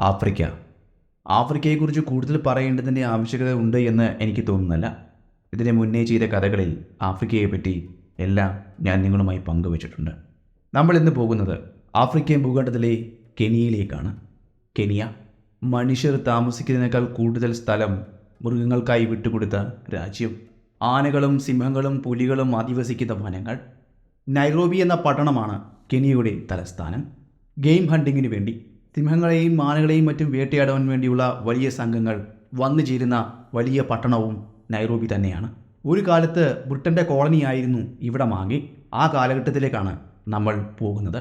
Africa. ആഫ്രിക്കയെക്കുറിച്ച് കൂടുതൽ പറയേണ്ടതിന്റെ ആവശ്യകത ഉണ്ട് എന്ന് എനിക്ക് തോന്നുന്നില്ല. ഇതിനെ മുന്നേ ചെയ്ത കഥകളിൽ ആഫ്രിക്കയെ പറ്റി എല്ലാം ഞാൻ നിങ്ങളുമായി പങ്കുവച്ചിട്ടുണ്ട്. നമ്മൾ ഇന്ന് പോകുന്നത് ആഫ്രിക്കൻ ഭൂഖണ്ഡത്തിലെ കെനിയയിലേക്കാണ്. കെനിയ മനുഷ്യർ താമസിക്കുന്നതിനേക്കാൾ കൂടുതൽ സ്ഥലം മൃഗങ്ങൾക്കായി വിട്ടുകൊടുത്ത രാജ്യം. ആനകളും സിംഹങ്ങളും പുലികളും അധിവസിക്കുന്ന വനങ്ങൾ. നൈറോബി എന്ന പട്ടണമാണ് കെനിയയുടെ തലസ്ഥാനം. ഗെയിം ഹണ്ടിങ്ങിന് വേണ്ടി സിംഹങ്ങളെയും മാനുകളെയും മറ്റും വേട്ടയാടാൻ വേണ്ടിയുള്ള വലിയ സംഘങ്ങൾ വന്നു ചേരുന്ന വലിയ പട്ടണവും നൈറോബി തന്നെയാണ്. ഒരു കാലത്ത് ബ്രിട്ടന്റെ കോളനിയായിരുന്നു ഇവിടെ മാങ്ങി. ആ കാലഘട്ടത്തിലേക്കാണ് നമ്മൾ പോകുന്നത്.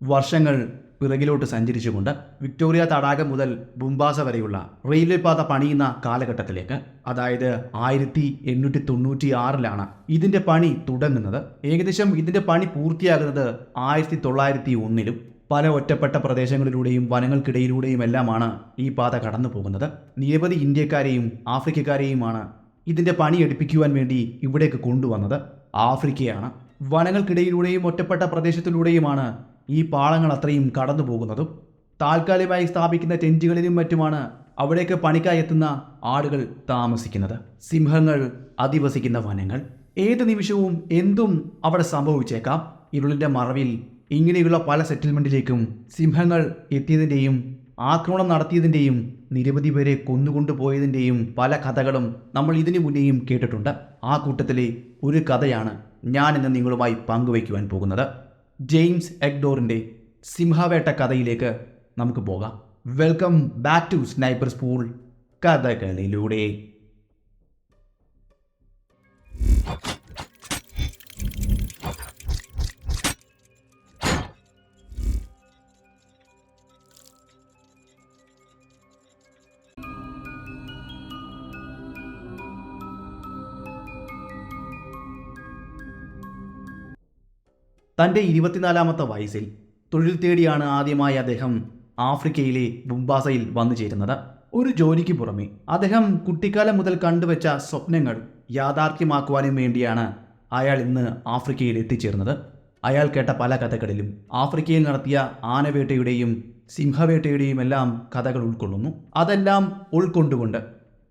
വർഷങ്ങൾ പിറകിലോട്ട് സഞ്ചരിച്ചുകൊണ്ട് വിക്ടോറിയ തടാകം മുതൽ ബുംബാസ വരെയുള്ള റെയിൽവേ പാത പണിയുന്ന കാലഘട്ടത്തിലേക്ക് അതായത് ആയിരത്തി എണ്ണൂറ്റി തൊണ്ണൂറ്റി ആറിലാണ് ഇതിന്റെ പണി തുടങ്ങുന്നത്. ഏകദേശം ഇതിന്റെ പണി പൂർത്തിയാകുന്നത് ആയിരത്തി തൊള്ളായിരത്തി ഒന്നിലും പല ഒറ്റപ്പെട്ട പ്രദേശങ്ങളിലൂടെയും വനങ്ങൾക്കിടയിലൂടെയും എല്ലാമാണ് ഈ പാത കടന്നു പോകുന്നത് നിരവധി ഇന്ത്യക്കാരെയും ആഫ്രിക്കക്കാരെയുമാണ് ഇതിന്റെ പണി എടുപ്പിക്കുവാൻ വേണ്ടി ഇവിടേക്ക് കൊണ്ടുവന്നത്. ആഫ്രിക്കയാണ്. വനങ്ങൾക്കിടയിലൂടെയും ഒറ്റപ്പെട്ട പ്രദേശത്തിലൂടെയുമാണ് ഈ പാളങ്ങൾ അത്രയും കടന്നു പോകുന്നതും താൽക്കാലികമായി സ്ഥാപിക്കുന്ന ടെന്റുകളിലും മറ്റുമാണ് അവിടേക്ക് പണിക്കായി എത്തുന്ന ആളുകൾ താമസിക്കുന്നത്. സിംഹങ്ങൾ അധിവസിക്കുന്ന വനങ്ങൾ. ഏത് നിമിഷവും എന്തും അവിടെ സംഭവിച്ചേക്കാം. ഇരുളിന്റെ മറവിൽ ഇങ്ങനെയുള്ള പല സെറ്റിൽമെന്റിലേക്കും സിംഹങ്ങൾ എത്തിയതിന്റെയും ആക്രമണം നടത്തിയതിന്റെയും നിരവധി പേരെ കൊന്നുകൊണ്ടുപോയതിന്റെയും പല കഥകളും നമ്മൾ ഇതിനു മുന്നേയും കേട്ടിട്ടുണ്ട്. ആ കൂട്ടത്തിലെ ഒരു കഥയാണ് ഞാൻ ഇന്ന് നിങ്ങളുമായി പങ്കുവയ്ക്കുവാൻ പോകുന്നത്. ജെയിംസ് എഗ്ഡോറിന്റെ സിംഹവേട്ട കഥയിലേക്ക് നമുക്ക് പോകാം. Welcome back to sniper school കഥകളിലൂടെ. തന്റെ ഇരുപത്തിനാലാമത്തെ വയസ്സിൽ തൊഴിൽ തേടിയാണ് ആദ്യമായി അദ്ദേഹം ആഫ്രിക്കയിലെ ബുംബാസയിൽ വന്നു ചേരുന്നത്. ഒരു ജോലിക്ക് പുറമെ അദ്ദേഹം കുട്ടിക്കാലം മുതൽ കണ്ടുവച്ച സ്വപ്നങ്ങൾ യാഥാർത്ഥ്യമാക്കുവാനും വേണ്ടിയാണ് അയാൾ ഇന്ന് ആഫ്രിക്കയിൽ എത്തിച്ചേർന്നത്. അയാൾ കേട്ട പല കഥകളിലും ആഫ്രിക്കയിൽ നടത്തിയ ആനവേട്ടയുടെയും സിംഹവേട്ടയുടെയും എല്ലാം കഥകൾ ഉൾക്കൊള്ളുന്നു. അതെല്ലാം ഉൾക്കൊണ്ടുകൊണ്ട്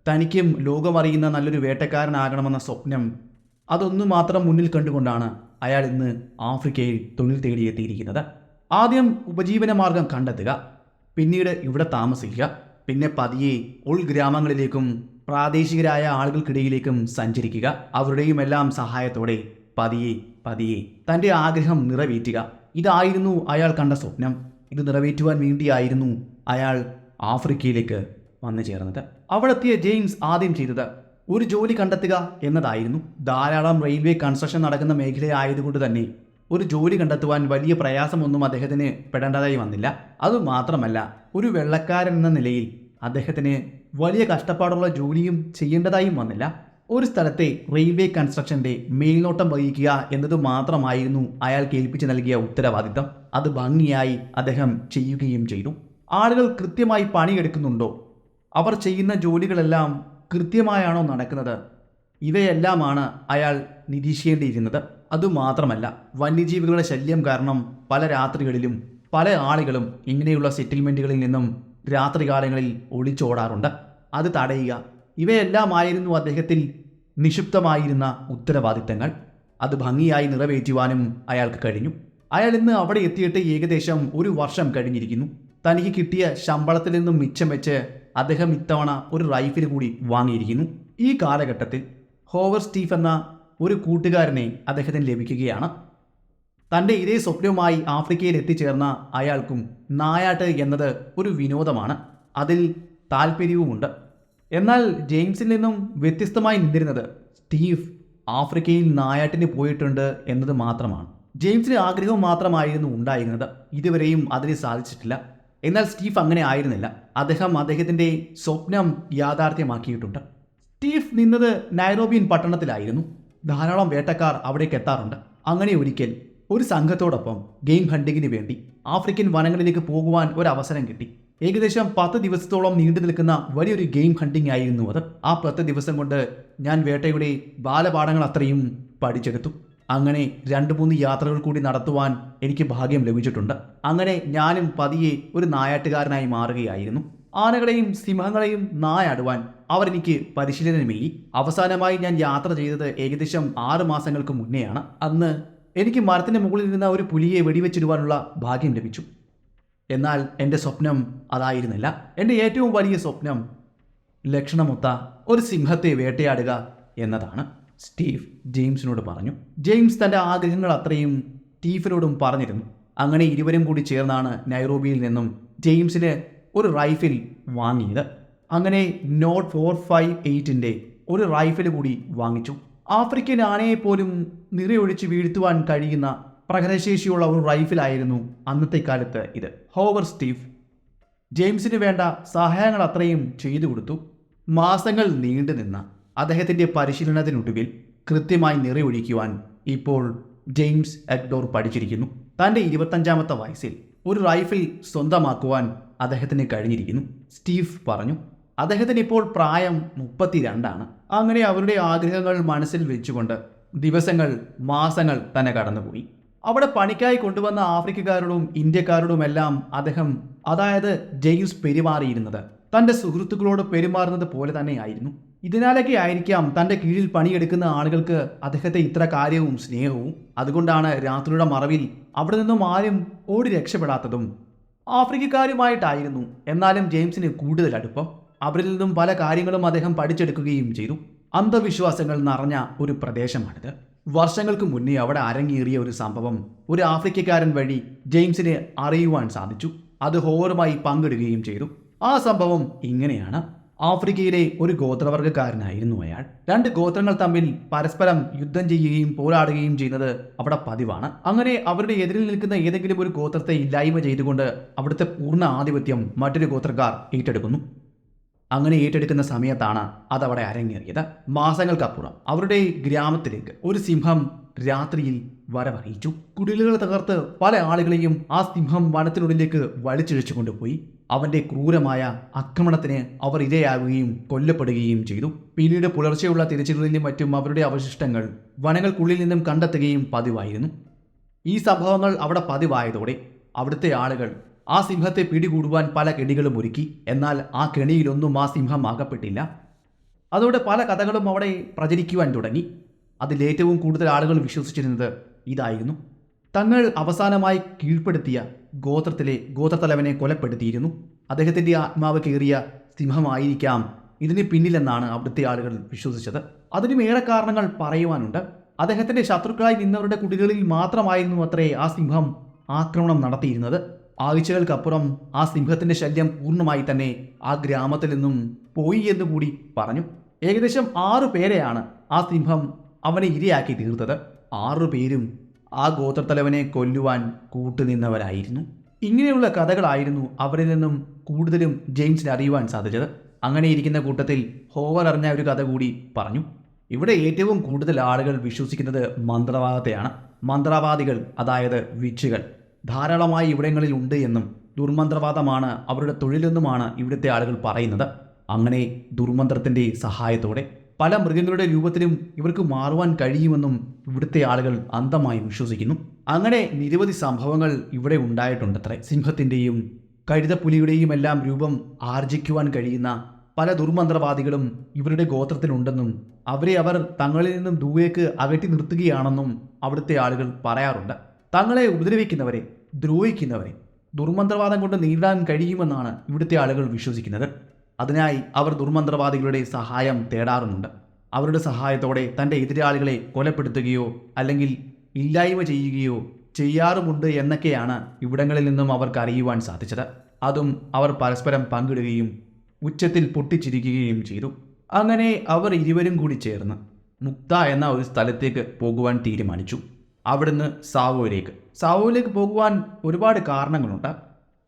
തനിക്കും ലോകമറിയുന്ന നല്ലൊരു വേട്ടക്കാരനാകണമെന്ന സ്വപ്നം അതൊന്നു മാത്രം മുന്നിൽ കണ്ടുകൊണ്ടാണ് അയാൾ ഇന്ന് ആഫ്രിക്കയിൽ തൊഴിൽ തേടിയെത്തിയിരിക്കുന്നത് ആദ്യം ഉപജീവന മാർഗം കണ്ടെത്തുക പിന്നീട് ഇവിടെ താമസിക്കുക പിന്നെ പതിയെ ഉൾഗ്രാമങ്ങളിലേക്കും പ്രാദേശികരായ ആളുകൾക്കിടയിലേക്കും സഞ്ചരിക്കുക അവരുടെയും എല്ലാം സഹായത്തോടെ പതിയെ പതിയെ തന്റെ ആഗ്രഹം നിറവേറ്റുക. ഇതായിരുന്നു അയാൾ കണ്ട സ്വപ്നം. ഇത് നിറവേറ്റുവാൻ വേണ്ടിയായിരുന്നു അയാൾ ആഫ്രിക്കയിലേക്ക് വന്നു ചേർന്നത്. അവിടെത്തിയ ജെയിംസ് ആദ്യം ചെയ്തത് ഒരു ജോലി കണ്ടെത്തുക എന്നതായിരുന്നു. ധാരാളം റെയിൽവേ കൺസ്ട്രക്ഷൻ നടക്കുന്ന മേഖലയായതുകൊണ്ട് തന്നെ ഒരു ജോലി കണ്ടെത്തുവാൻ വലിയ പ്രയാസമൊന്നും അദ്ദേഹത്തിന് പെടേണ്ടതായി വന്നില്ല. അതുമാത്രമല്ല ഒരു വെള്ളക്കാരൻ എന്ന നിലയിൽ അദ്ദേഹത്തിന് വലിയ കഷ്ടപ്പാടുള്ള ജോലിയും ചെയ്യേണ്ടതായും വന്നില്ല. ഒരു സ്ഥലത്തെ റെയിൽവേ കൺസ്ട്രക്ഷന്റെ മേൽനോട്ടം വഹിക്കുക എന്നത് മാത്രമായിരുന്നു അയാൾ കേൾപ്പിച്ചു നൽകിയ ഉത്തരവാദിത്തം. അത് ഭംഗിയായി അദ്ദേഹം ചെയ്യുകയും ചെയ്തു. ആളുകൾ കൃത്യമായി പണിയെടുക്കുന്നുണ്ടോ? അവർ ചെയ്യുന്ന ജോലികളെല്ലാം കൃത്യമായാണോ നടക്കുന്നത്? ഇവയെല്ലാമാണ് അയാൾ നിരീക്ഷിക്കേണ്ടിയിരുന്നത്. അതുമാത്രമല്ല വന്യജീവികളുടെ ശല്യം കാരണം പല രാത്രികളിലും പല ആളുകളും ഇങ്ങനെയുള്ള സെറ്റിൽമെന്റുകളിൽ നിന്നും രാത്രികാലങ്ങളിൽ ഒളിച്ചോടാറുണ്ട്. അത് തടയുക. ഇവയെല്ലാമായിരുന്നു അദ്ദേഹത്തിൽ നിക്ഷിപ്തമായിരുന്ന ഉത്തരവാദിത്തങ്ങൾ. അത് ഭംഗിയായി നിറവേറ്റുവാനും അയാൾക്ക് കഴിഞ്ഞു. അയാൾ ഇന്ന് അവിടെ എത്തിയിട്ട് ഏകദേശം ഒരു വർഷം കഴിഞ്ഞിരിക്കുന്നു. തനിക്ക് കിട്ടിയ ശമ്പളത്തിൽ നിന്നും മിച്ചം വെച്ച് അദ്ദേഹം ഇത്തവണ ഒരു റൈഫിൽ കൂടി വാങ്ങിയിരിക്കുന്നു. ഈ കാലഘട്ടത്തിൽ ഹോവർ സ്റ്റീഫ് എന്ന ഒരു കൂട്ടുകാരനെ അദ്ദേഹത്തിന് ലഭിക്കുകയാണ്. തന്റെ ഇതേ സ്വപ്നവുമായി ആഫ്രിക്കയിൽ എത്തിച്ചേർന്ന അയാൾക്കും നായാട്ട് എന്നത് ഒരു വിനോദമാണ്. അതിൽ താല്പര്യവുമുണ്ട് എന്നാൽ ജെയിംസിൽ നിന്നും വ്യത്യസ്തമായി നിന്നിരുന്നത് സ്റ്റീഫ് ആഫ്രിക്കയിൽ നായാട്ടിന് പോയിട്ടുണ്ട് എന്നത് മാത്രമാണ്. ജെയിംസിന് ആഗ്രഹം മാത്രമായിരുന്നു ഉണ്ടായിരുന്നത്. ഇതുവരെയും അതിന് സാധിച്ചിട്ടില്ല. എന്നാൽ സ്റ്റീഫ് അങ്ങനെ ആയിരുന്നില്ല. അദ്ദേഹം അദ്ദേഹത്തിന്റെ സ്വപ്നം യാഥാർത്ഥ്യമാക്കിയിട്ടുണ്ട്. സ്റ്റീഫ് നിന്നത് നൈറോബിയൻ പട്ടണത്തിലായിരുന്നു. ധാരാളം വേട്ടക്കാർ അവിടേക്ക് എത്താറുണ്ട്. അങ്ങനെ ഒരിക്കൽ ഒരു സംഘത്തോടൊപ്പം ഗെയിം ഹണ്ടിങ്ങിന് വേണ്ടി ആഫ്രിക്കൻ വനങ്ങളിലേക്ക് പോകുവാൻ ഒരു അവസരം കിട്ടി. ഏകദേശം പത്ത് ദിവസത്തോളം നീണ്ടു നിൽക്കുന്ന വലിയൊരു ഗെയിം ഹണ്ടിങ് ആയിരുന്നു അത്. ആ പത്ത് ദിവസം കൊണ്ട് ഞാൻ വേട്ടയുടെ ബാലപാഠങ്ങൾ അത്രയും പഠിച്ചെടുത്തു. അങ്ങനെ രണ്ട് മൂന്ന് യാത്രകൾ കൂടി നടത്തുവാൻ എനിക്ക് ഭാഗ്യം ലഭിച്ചിട്ടുണ്ട്. അങ്ങനെ ഞാനും പതിയെ ഒരു നായാട്ടുകാരനായി മാറുകയായിരുന്നു. ആനകളെയും സിംഹങ്ങളെയും നായാടുവാൻ അവർ എനിക്ക് പരിശീലനമേകി. അവസാനമായി ഞാൻ യാത്ര ചെയ്തത് ഏകദേശം ആറ് മാസങ്ങൾക്ക് മുന്നെയാണ്. അന്ന് എനിക്ക് മരത്തിന് മുകളിൽ നിന്ന് ഒരു പുലിയെ വെടിവെച്ചിടുവാനുള്ള ഭാഗ്യം ലഭിച്ചു. എന്നാൽ എന്റെ സ്വപ്നം അതായിരുന്നില്ല. എന്റെ ഏറ്റവും വലിയ സ്വപ്നം ലക്ഷണമൊത്ത ഒരു സിംഹത്തെ വേട്ടയാടുക എന്നതാണ്. സ്റ്റീവ് ജെയിംസിനോട് പറഞ്ഞു. ജെയിംസ് തന്റെ ആഗ്രഹങ്ങൾ അത്രയും സ്റ്റീഫിനോടും പറഞ്ഞിരുന്നു. അങ്ങനെ ഇരുവരും കൂടി ചേർന്നാണ് നൈറോബിയിൽ നിന്നും ജെയിംസിന് ഒരു റൈഫിൽ വാങ്ങിയത്. അങ്ങനെ നോട്ട് ഫോർ ഫൈവ് എയ്റ്റിന്റെ ഒരു റൈഫിൽ കൂടി വാങ്ങിച്ചു. ആഫ്രിക്കൻ ആനയെപ്പോലും പോലും നിറയൊഴിച്ച് വീഴ്ത്തുവാൻ കഴിയുന്ന പ്രകടശേഷിയുള്ള ഒരു റൈഫിലായിരുന്നു അന്നത്തെ കാലത്ത് ഇത്. ഹോവർ സ്റ്റീഫ് ജെയിംസിന് വേണ്ട സഹായങ്ങൾ അത്രയും ചെയ്തു കൊടുത്തു. മാസങ്ങൾ നീണ്ടുനിന്ന അദ്ദേഹത്തിന്റെ പരിശീലനത്തിനൊടുവിൽ കൃത്യമായി നിറയൊഴിക്കുവാൻ ഇപ്പോൾ ജെയിംസ് എക്ഡോർ പഠിച്ചിരിക്കുന്നു. തന്റെ ഇരുപത്തഞ്ചാമത്തെ വയസ്സിൽ ഒരു റൈഫിൾ സ്വന്തമാക്കുവാൻ അദ്ദേഹത്തിന് കഴിഞ്ഞിരിക്കുന്നു സ്റ്റീവ് പറഞ്ഞു. അദ്ദേഹത്തിന് ഇപ്പോൾ പ്രായം മുപ്പത്തിരണ്ടാണ്. അങ്ങനെ അവരുടെ ആഗ്രഹങ്ങൾ മനസ്സിൽ വെച്ചുകൊണ്ട് ദിവസങ്ങൾ മാസങ്ങൾ തന്നെ കടന്നുപോയി. അവിടെ പണിക്കായി കൊണ്ടുവന്ന ആഫ്രിക്കക്കാരോടും ഇന്ത്യക്കാരോടുമെല്ലാം അദ്ദേഹം അതായത് ജെയിംസ് പെരുമാറിയിരുന്നത്. തന്റെ സുഹൃത്തുക്കളോട് പെരുമാറുന്നത് പോലെ തന്നെയായിരുന്നു ഇതിനാലൊക്കെ ആയിരിക്കാം തന്റെ കീഴിൽ പണിയെടുക്കുന്ന ആളുകൾക്ക് അദ്ദേഹത്തെ ഇത്ര കാര്യവും സ്നേഹവും. അതുകൊണ്ടാണ് രാത്രിയുടെ മറവിൽ അവിടെ നിന്നും ആരും ഓടി രക്ഷപ്പെടാത്തതും. ആഫ്രിക്കക്കാരുമായിട്ടായിരുന്നു. എന്നാലും ജെയിംസിന് കൂടുതൽ അടുപ്പം. അവരിൽ നിന്നും പല കാര്യങ്ങളും അദ്ദേഹം പഠിച്ചെടുക്കുകയും ചെയ്തു. അന്ധവിശ്വാസങ്ങൾ നിറഞ്ഞ ഒരു പ്രദേശമാണിത്. വർഷങ്ങൾക്ക് മുന്നേ അവിടെ അരങ്ങേറിയ ഒരു സംഭവം ഒരു ആഫ്രിക്കക്കാരൻ വഴി ജെയിംസിന് അറിയുവാൻ സാധിച്ചു. അത് ഹോവറുമായി പങ്കിടുകയും ചെയ്തു. ആ സംഭവം ഇങ്ങനെയാണ്. ആഫ്രിക്കയിലെ ഒരു ഗോത്രവർഗക്കാരനായിരുന്നു അയാൾ. രണ്ട് ഗോത്രങ്ങൾ തമ്മിൽ പരസ്പരം യുദ്ധം ചെയ്യുകയും പോരാടുകയും ചെയ്യുന്നത് അവിടെ പതിവാണ്. അങ്ങനെ അവരുടെ എതിരിൽ നിൽക്കുന്ന ഏതെങ്കിലും ഒരു ഗോത്രത്തെ ഇല്ലായ്മ ചെയ്തുകൊണ്ട് അവിടുത്തെ പൂർണ ആധിപത്യം മറ്റൊരു ഗോത്രക്കാർ ഏറ്റെടുക്കുന്നു. അങ്ങനെ ഏറ്റെടുക്കുന്ന സമയത്താണ് അതവിടെ അരങ്ങേറിയത്. മാസങ്ങൾക്കപ്പുറം അവരുടെ ഗ്രാമത്തിലേക്ക് ഒരു സിംഹം രാത്രിയിൽ വരവറിയിച്ചു കുടിലുകൾ തകർത്ത് പല ആളുകളെയും ആ സിംഹം വനത്തിനുള്ളിലേക്ക് വലിച്ചിഴച്ചു കൊണ്ടുപോയി. അവന്റെ ക്രൂരമായ ആക്രമണത്തിന് അവർ ഇരയാകുകയും കൊല്ലപ്പെടുകയും ചെയ്തു. പിന്നീട് പുലർച്ചെയുള്ള തിരച്ചിലുകളിലും മറ്റും അവരുടെ അവശിഷ്ടങ്ങൾ വനങ്ങൾക്കുള്ളിൽ നിന്നും കണ്ടെത്തുകയും പതിവായിരുന്നു. ഈ സംഭവങ്ങൾ അവിടെ പതിവായതോടെ അവിടുത്തെ ആളുകൾ ആ സിംഹത്തെ പിടികൂടുവാൻ പല കെണികളും ഒരുക്കി. എന്നാൽ ആ കെണിയിലൊന്നും ആ സിംഹം ആകപ്പെട്ടില്ല. അതോടെ പല കഥകളും അവിടെ പ്രചരിക്കുവാൻ തുടങ്ങി. അതിലേറ്റവും കൂടുതൽ ആളുകൾ വിശ്വസിച്ചിരുന്നത് ഇതായിരുന്നു. തങ്ങൾ അവസാനമായി കീഴ്പ്പെടുത്തിയ ഗോത്രത്തിലെ ഗോത്രത്തലവനെ കൊലപ്പെടുത്തിയിരുന്നു. അദ്ദേഹത്തിന്റെ ആത്മാവ് കയറിയ സിംഹമായിരിക്കാം. ഇതിന് പിന്നിലെന്നാണ് അവിടുത്തെ ആളുകൾ വിശ്വസിച്ചത്. അതിനും ഏറെ കാരണങ്ങൾ പറയുവാനുണ്ട്. അദ്ദേഹത്തിന്റെ ശത്രുക്കളായി നിന്നവരുടെ കുടികളിൽ മാത്രമായിരുന്നു അത്രേ ആ സിംഹം ആക്രമണം നടത്തിയിരുന്നത്. ആഴ്ചകൾക്കപ്പുറം ആ സിംഹത്തിന്റെ ശല്യം പൂർണമായി തന്നെ ആ ഗ്രാമത്തിൽ നിന്നും പോയി എന്ന് കൂടി പറഞ്ഞു. ഏകദേശം ആറു പേരെയാണ് ആ സിംഹം അവനെ ഇരയാക്കി തീർത്തത്. ആറു പേരും ആ ഗോത്രത്തലവനെ കൊല്ലുവാൻ കൂട്ടുനിന്നവരായിരുന്നു. ഇങ്ങനെയുള്ള കഥകളായിരുന്നു അവരിൽ നിന്നും കൂടുതലും ജെയിംസിന് അറിയുവാൻ സാധിച്ചത്. അങ്ങനെ ഇരിക്കുന്ന കൂട്ടത്തിൽ ഹോവർ അറിഞ്ഞ ഒരു കഥ കൂടി പറഞ്ഞു. ഇവിടെ ഏറ്റവും കൂടുതൽ ആളുകൾ വിശ്വസിക്കുന്നത് മന്ത്രവാദത്തെയാണ്. മന്ത്രവാദികൾ അതായത് വിച്ചുകൾ ധാരാളമായി ഇവിടങ്ങളിൽ ഉണ്ട് എന്നും ദുർമന്ത്രവാദമാണ് അവരുടെ തൊഴിലെന്നുമാണ് ഇവിടുത്തെ ആളുകൾ പറയുന്നത്. അങ്ങനെ ദുർമന്ത്രത്തിന്റെ സഹായത്തോടെ പല മൃഗങ്ങളുടെ രൂപത്തിലും ഇവർക്ക് മാറുവാൻ കഴിയുമെന്നും ഇവിടുത്തെ ആളുകൾ അന്ധമായി വിശ്വസിക്കുന്നു. അങ്ങനെ നിരവധി സംഭവങ്ങൾ ഇവിടെ ഉണ്ടായിട്ടുണ്ടത്രേ. സിംഹത്തിന്റെയും കഴുതപ്പുലിയുടെയും എല്ലാം രൂപം ആർജിക്കുവാൻ കഴിയുന്ന പല ദുർമന്ത്രവാദികളും ഇവരുടെ ഗോത്രത്തിലുണ്ടെന്നും അവരെ അവർ തങ്ങളിൽ നിന്നും ദൂരേക്ക് അകറ്റി നിർത്തുകയാണെന്നും അവിടുത്തെ ആളുകൾ പറയാറുണ്ട്. തങ്ങളെ ഉപദ്രവിക്കുന്നവരെ ദ്രോഹിക്കുന്നവരെ ദുർമന്ത്രവാദം കൊണ്ട് നേരിടാൻ കഴിയുമെന്നാണ് ഇവിടുത്തെ ആളുകൾ വിശ്വസിക്കുന്നത്. അതിനായി അവർ ദുർമന്ത്രവാദികളുടെ സഹായം തേടാറുമുണ്ട്. അവരുടെ സഹായത്തോടെ തന്റെ എതിരാളികളെ കൊലപ്പെടുത്തുകയോ അല്ലെങ്കിൽ ഇല്ലായ്മ ചെയ്യുകയോ ചെയ്യാറുമുണ്ട് എന്നൊക്കെയാണ് ഇവിടങ്ങളിൽ നിന്നും അവർക്ക് അറിയുവാൻ സാധിച്ചത്. അതും അവർ പരസ്പരം പങ്കിടുകയും ഉച്ചത്തിൽ പൊട്ടിച്ചിരിക്കുകയും ചെയ്തു. അങ്ങനെ അവർ ഇരുവരും കൂടി ചേർന്ന് മുക്ത എന്ന ഒരു സ്ഥലത്തേക്ക് പോകുവാൻ തീരുമാനിച്ചു. അവിടുന്ന് സാവോയിലേക്ക് സാവോയിലേക്ക് പോകുവാൻ ഒരുപാട് കാരണങ്ങളുണ്ട്.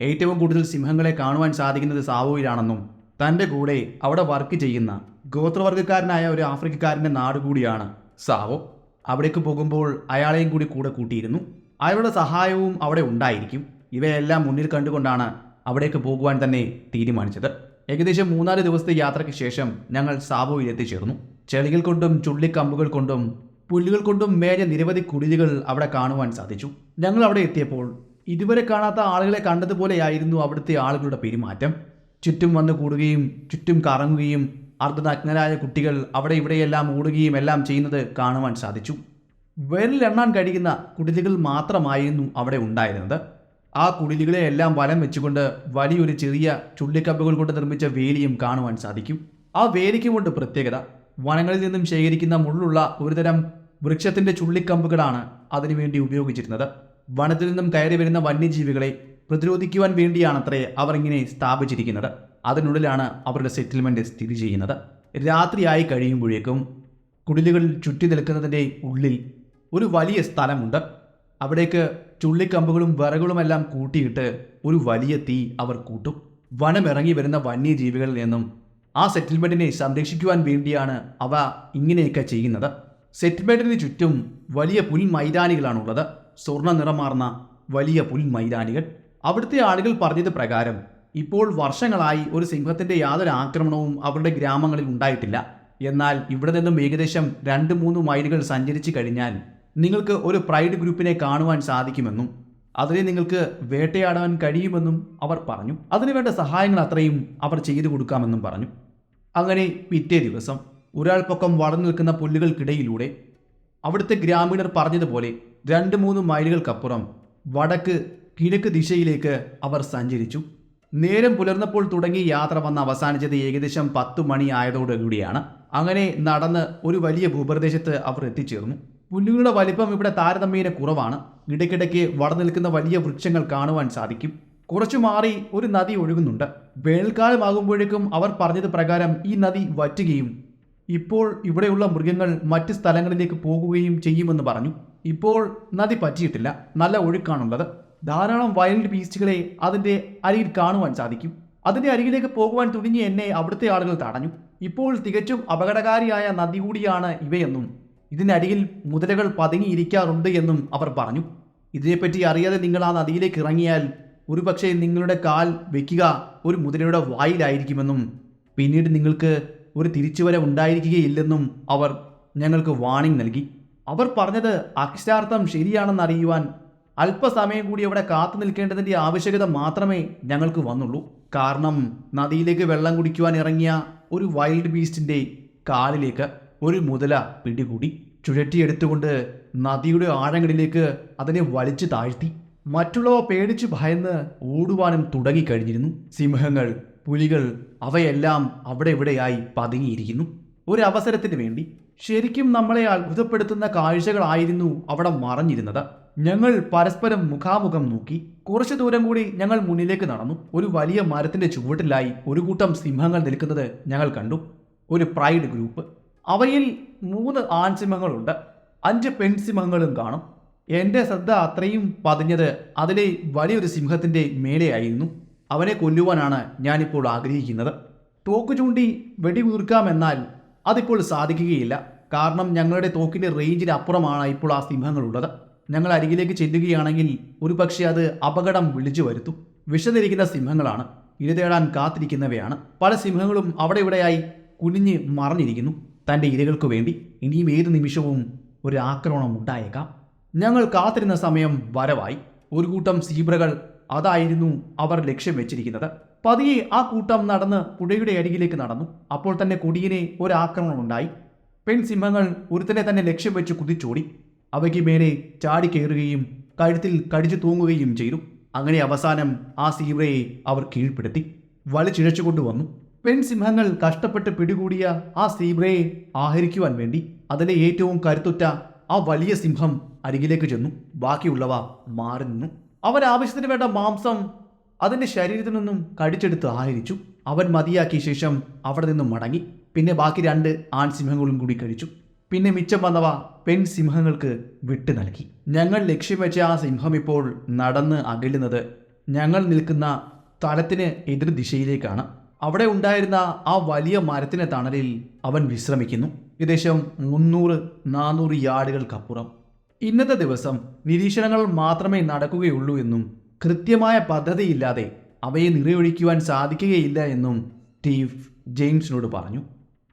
ഏറ്റവും കൂടുതൽ സിംഹങ്ങളെ കാണുവാൻ സാധിക്കുന്നത് സാവോയിലാണെന്നും തന്റെ കൂടെ അവിടെ വർക്ക് ചെയ്യുന്ന ഗോത്രവർഗക്കാരനായ ഒരു ആഫ്രിക്കക്കാരന്റെ നാട് കൂടിയാണ് സാവോ. അവിടേക്ക് പോകുമ്പോൾ അയാളെയും കൂടി കൂടെ കൂട്ടിയിരുന്നു. അയാളുടെ സഹായവും അവിടെ ഉണ്ടായിരിക്കും. ഇവയെല്ലാം മുന്നിൽ കണ്ടുകൊണ്ടാണ് അവിടേക്ക് പോകുവാൻ തന്നെ തീരുമാനിച്ചത്. ഏകദേശം മൂന്നാൽ ദിവസത്തെ യാത്രയ്ക്ക് ശേഷം ഞങ്ങൾ സാവോയിൽ എത്തിച്ചേർന്നു. ചെളികൾ കൊണ്ടും ചുള്ളിക്കമ്പുകൾ കൊണ്ടും പുല്ലുകൾ കൊണ്ടും മേഞ്ഞ നിരവധി കുടിലുകൾ അവിടെ കാണുവാൻ സാധിച്ചു. ഞങ്ങൾ അവിടെ എത്തിയപ്പോൾ ഇതുവരെ കാണാത്ത ആളുകളെ കണ്ടതുപോലെയായിരുന്നു അവിടുത്തെ ആളുകളുടെ പെരുമാറ്റം. ചുറ്റും വന്ന് കൂടുകയും ചുറ്റും കറങ്ങുകയും അർദ്ധനഗ്നരായ കുട്ടികൾ അവിടെ ഇവിടെയെല്ലാം ഓടുകയും എല്ലാം ചെയ്യുന്നത് കാണുവാൻ സാധിച്ചു. വിരലിലെണ്ണാൻ കഴിയുന്ന കുടിലുകൾ മാത്രമായിരുന്നു അവിടെ ഉണ്ടായിരുന്നത്. ആ കുടിലുകളെ എല്ലാം വലം വെച്ചുകൊണ്ട് വലിയൊരു ചെറിയ ചുള്ളിക്കമ്പുകൾ കൊണ്ട് നിർമ്മിച്ച വേലിയും കാണുവാൻ സാധിക്കും. ആ വേലിക്ക് കൊണ്ട് പ്രത്യേകത. വനങ്ങളിൽ നിന്നും ശേഖരിക്കുന്ന മുള്ളുള്ള ഒരുതരം വൃക്ഷത്തിന്റെ ചുള്ളിക്കമ്പുകളാണ് അതിനുവേണ്ടി ഉപയോഗിച്ചിരുന്നത്. വനത്തിൽ നിന്നും കയറി വരുന്ന വന്യജീവികളെ പ്രതിരോധിക്കുവാൻ വേണ്ടിയാണത്രേ അവർ ഇങ്ങനെ സ്ഥാപിച്ചിരിക്കുന്നത്. അതിനുള്ളിലാണ് അവരുടെ സെറ്റിൽമെന്റ് സ്ഥിതി ചെയ്യുന്നത്. രാത്രിയായി കഴിയുമ്പോഴേക്കും കുടിലുകളിൽ ചുറ്റി നിൽക്കുന്നതിന്റെ ഉള്ളിൽ ഒരു വലിയ സ്ഥലമുണ്ട്. അവിടേക്ക് ചുള്ളിക്കമ്പുകളും വിറകുകളുമെല്ലാം കൂട്ടിയിട്ട് ഒരു വലിയ തീ അവർ കൂട്ടും. വനമിറങ്ങി വരുന്ന വന്യജീവികളിൽ നിന്നും ആ സെറ്റിൽമെന്റിനെ സംരക്ഷിക്കുവാൻ വേണ്ടിയാണ് അവ ഇങ്ങനെയൊക്കെ ചെയ്യുന്നത്. സെറ്റിൽമെന്റിന് ചുറ്റും വലിയ പുൽമൈതാനികളാണുള്ളത്. സ്വർണ നിറമാർന്ന വലിയ പുൽമൈതാനികൾ. അവിടുത്തെ ആളുകൾ പറഞ്ഞത് പ്രകാരം ഇപ്പോൾ വർഷങ്ങളായി ഒരു സിംഹത്തിന്റെ യാതൊരു ആക്രമണവും അവരുടെ ഗ്രാമങ്ങളിൽ ഉണ്ടായിട്ടില്ല. എന്നാൽ ഇവിടെ നിന്നും ഏകദേശം രണ്ട് മൂന്ന് മൈലുകൾ സഞ്ചരിച്ചു കഴിഞ്ഞാൽ നിങ്ങൾക്ക് ഒരു പ്രൈഡ് ഗ്രൂപ്പിനെ കാണുവാൻ സാധിക്കുമെന്നും അതിനെ നിങ്ങൾക്ക് വേട്ടയാടാൻ കഴിയുമെന്നും അവർ പറഞ്ഞു. അതിനുവേണ്ട സഹായങ്ങൾ അത്രയും അവർ ചെയ്തു കൊടുക്കാമെന്നും പറഞ്ഞു. അങ്ങനെ പിറ്റേ ദിവസം ഒരാൾ പൊക്കം വളർന്നു നിൽക്കുന്ന പുല്ലുകൾക്കിടയിലൂടെ അവിടുത്തെ ഗ്രാമീണർ പറഞ്ഞതുപോലെ രണ്ട് മൂന്ന് മൈലുകൾക്കപ്പുറം വടക്ക് കിഴക്ക് ദിശയിലേക്ക് അവർ സഞ്ചരിച്ചു. നേരം പുലർന്നപ്പോൾ തുടങ്ങി യാത്ര വന്ന് അവസാനിച്ചത് ഏകദേശം പത്ത് മണി ആയതോടുകൂടിയാണ് അങ്ങനെ നടന്ന് ഒരു വലിയ ഭൂപ്രദേശത്ത് അവർ എത്തിച്ചേർന്നു. പുല്ലുകളുടെ വലിപ്പം ഇവിടെ താരതമ്യേന കുറവാണ്. ഇടയ്ക്കിടയ്ക്ക് വളർന്നു നിൽക്കുന്ന വലിയ വൃക്ഷങ്ങൾ കാണുവാൻ സാധിക്കും. കുറച്ചു മാറി ഒരു നദി ഒഴുകുന്നുണ്ട്. വേനൽക്കാലമാകുമ്പോഴേക്കും അവർ പറഞ്ഞത് പ്രകാരം ഈ നദി വറ്റുകയും ഇപ്പോൾ ഇവിടെയുള്ള മൃഗങ്ങൾ മറ്റ് സ്ഥലങ്ങളിലേക്ക് പോകുകയും ചെയ്യുമെന്ന് പറഞ്ഞു. ഇപ്പോൾ നദി പറ്റിയിട്ടില്ല. നല്ല ഒഴുക്കാണുള്ളത്. ധാരാളം വൈൽഡ് ബീസ്റ്റുകളെ അതിന്റെ അരികിൽ കാണുവാൻ സാധിക്കും. അതിന്റെ അരികിലേക്ക് പോകുവാൻ തുടങ്ങി എന്നെ അവിടുത്തെ ആളുകൾ തടഞ്ഞു. ഇപ്പോൾ തികച്ചും അപകടകാരിയായ നദി കൂടിയാണ് ഇവയെന്നും ഇതിനരികിൽ മുതലകൾ പതുങ്ങിയിരിക്കാറുണ്ട് എന്നും അവർ പറഞ്ഞു. ഇതിനെപ്പറ്റി അറിയാതെ നിങ്ങൾ ആ നദിയിലേക്ക് ഇറങ്ങിയാൽ ഒരുപക്ഷെ നിങ്ങളുടെ കാൽ വെക്കുക ഒരു മുതലയുടെ വായിലായിരിക്കുമെന്നും പിന്നീട് നിങ്ങൾക്ക് ഒരു തിരിച്ചുവര ഉണ്ടായിരിക്കുകയില്ലെന്നും അവർ ഞങ്ങൾക്ക് വാണിംഗ് നൽകി. അവർ പറഞ്ഞത് അക്ഷരാർത്ഥം ശരിയാണെന്ന് അറിയുവാൻ അല്പസമയം കൂടി അവിടെ കാത്തു നിൽക്കേണ്ടതിന്റെ ആവശ്യകത മാത്രമേ ഞങ്ങൾക്ക് വന്നുള്ളൂ. കാരണം നദിയിലേക്ക് വെള്ളം കുടിക്കുവാൻ ഇറങ്ങിയ ഒരു വൈൽഡ് ബീസ്റ്റിന്റെ കാലിലേക്ക് ഒരു മുതല പിടികൂടി. ചുഴറ്റിയെടുത്തുകൊണ്ട് നദിയുടെ ആഴങ്ങളിലേക്ക് അതിനെ വലിച്ചു താഴ്ത്തി. മറ്റുള്ളവ പേടിച്ച് ഭയന്ന് ഓടുവാനും തുടങ്ങിക്കഴിഞ്ഞിരുന്നു. സിംഹങ്ങൾ പുലികൾ അവയെല്ലാം അവിടെ ഇവിടെയായി പതുങ്ങിയിരിക്കുന്നു. ഒരു വേണ്ടി ശരിക്കും നമ്മളെ അത്ഭുതപ്പെടുത്തുന്ന കാഴ്ചകളായിരുന്നു അവിടെ മറഞ്ഞിരുന്നത്. ഞങ്ങൾ പരസ്പരം മുഖാമുഖം നോക്കി. കുറച്ചു ദൂരം കൂടി ഞങ്ങൾ മുന്നിലേക്ക് നടന്നു. ഒരു വലിയ മരത്തിന്റെ ചുവട്ടിലായി ഒരു കൂട്ടം സിംഹങ്ങൾ നിൽക്കുന്നത് ഞങ്ങൾ കണ്ടു. ഒരു പ്രൈഡ് ഗ്രൂപ്പ്. അവയിൽ മൂന്ന് ആൺസിംഹങ്ങളുണ്ട്. അഞ്ച് പെൺസിംഹങ്ങളും കാണും. എന്റെ ശ്രദ്ധ അത്രയും പതിഞ്ഞത് അതിലെ വലിയൊരു സിംഹത്തിന്റെ മേലെയായിരുന്നു. അവനെ കൊല്ലുവാനാണ് ഞാനിപ്പോൾ ആഗ്രഹിക്കുന്നത്. തോക്ക് ചൂണ്ടി വെടിവീർക്കാമെന്നാൽ അതിപ്പോൾ സാധിക്കുകയില്ല. കാരണം ഞങ്ങളുടെ തോക്കിന്റെ റേഞ്ചിന് അപ്പുറമാണ് ഇപ്പോൾ ആ സിംഹങ്ങളുള്ളത്. ഞങ്ങൾ അരികിലേക്ക് ചെല്ലുകയാണെങ്കിൽ ഒരു പക്ഷേ അത് അപകടം വിളിച്ചു വരുത്തും. വിശന്നിരിക്കുന്ന സിംഹങ്ങളാണ്. ഇരതേടാൻ കാത്തിരിക്കുന്നവയാണ്. പല സിംഹങ്ങളും അവിടെ ഇവിടെയായി കുനിഞ്ഞ് മറഞ്ഞിരിക്കുന്നു. തന്റെ ഇരകൾക്ക് വേണ്ടി ഇനിയും ഏത് നിമിഷവും ഒരു ആക്രമണം ഉണ്ടായേക്കാം. ഞങ്ങൾ കാത്തിരുന്ന സമയം വരവായി. ഒരു കൂട്ടം സീബ്രകൾ അതായിരുന്നു അവർ ലക്ഷ്യം വെച്ചിരിക്കുന്നത്. പതിയെ ആ കൂട്ടം നടന്ന് പുഴയുടെ അരികിലേക്ക് നടന്നു. അപ്പോൾ തന്നെ കൊടിയനെ ഒരു ആക്രമണം ഉണ്ടായി പെൺസിംഹങ്ങൾ ഒരുത്തനെ തന്നെ ലക്ഷ്യം വെച്ച് കുതിച്ചോടി. അവയ്ക്ക് മേലെ ചാടിക്കയറുകയും കഴുത്തിൽ കടിച്ചു തൂങ്ങുകയും ചെയ്തു. അങ്ങനെ അവസാനം ആ സീബ്രയെ അവർ കീഴ്പ്പെടുത്തി. വലിച്ചിഴച്ചുകൊണ്ടുവന്നു പെൺസിംഹങ്ങൾ കഷ്ടപ്പെട്ട് പിടികൂടിയ ആ സീബ്രയെ ആഹരിക്കുവാൻ വേണ്ടി അതിലെ ഏറ്റവും കരുത്തുറ്റ ആ വലിയ സിംഹം അരികിലേക്ക് ചെന്നു. ബാക്കിയുള്ളവ മാറി നിന്നു. അവരാവശ്യത്തിന് വേണ്ട മാംസം അതിന്റെ ശരീരത്തിൽ നിന്നും കടിച്ചെടുത്ത് ആഹരിച്ചു അവൻ മതിയാക്കിയ ശേഷം അവിടെ നിന്നും മടങ്ങി. പിന്നെ ബാക്കി രണ്ട് ആൺസിംഹങ്ങളും കൂടി കഴിച്ചു. പിന്നെ മിച്ചം വന്നവ പെൺ സിംഹങ്ങൾക്ക് വിട്ടു നൽകി. ഞങ്ങൾ ലക്ഷ്യം വെച്ച ആ സിംഹം ഇപ്പോൾ നടന്ന് അകലുന്നത് ഞങ്ങൾ നിൽക്കുന്ന സ്ഥലത്തിന് എതിർ ദിശയിലേക്കാണ്. അവിടെ ഉണ്ടായിരുന്ന ആ വലിയ മരത്തിന്റെ തണലിൽ അവൻ വിശ്രമിക്കുന്നു. ഏകദേശം മുന്നൂറ് നാനൂറ് യാർഡുകൾക്കപ്പുറം. ഇന്നത്തെ ദിവസം നിരീക്ഷണങ്ങൾ മാത്രമേ നടക്കുകയുള്ളൂ എന്നും കൃത്യമായ പദ്ധതിയില്ലാതെ അവയെ നിറയൊഴിക്കുവാൻ സാധിക്കുകയില്ല എന്നും സ്റ്റീവ് ജെയിംസിനോട് പറഞ്ഞു.